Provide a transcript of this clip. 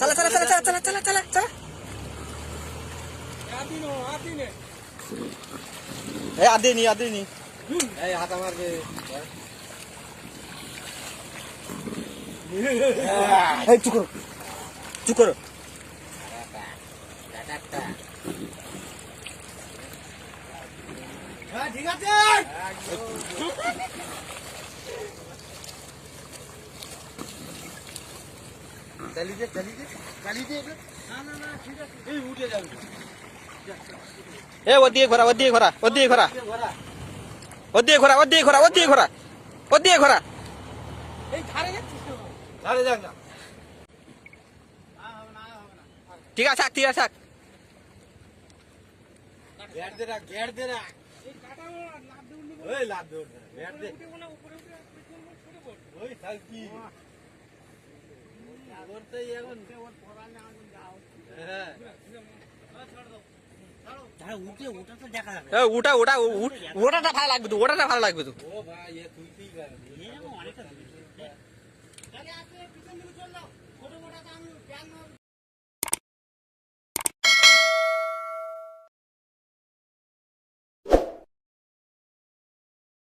চালা চালা চালা চালা চালা চালা চালা চালা। এ আদে নি আদে নি। এই হাত মারবে এই চুপ করো ঠিক আছে। ঠিক আছে এ ওদিকে ঘোরা ওদিকে ঘোরা ওদিকে ঘোরা ওদিকে ঘোরা ওদিকে ঘোরা ওদিকে ঘোরা ওদিকে ঘোরা এই ধারে ঠিক আছে ঠিক আছে ওই লাভ দে ওই থাকি হ্যাঁ, ওটা ওটা ওটাটা ভালো লাগবে তো ওটাটা ভালো লাগবে তো।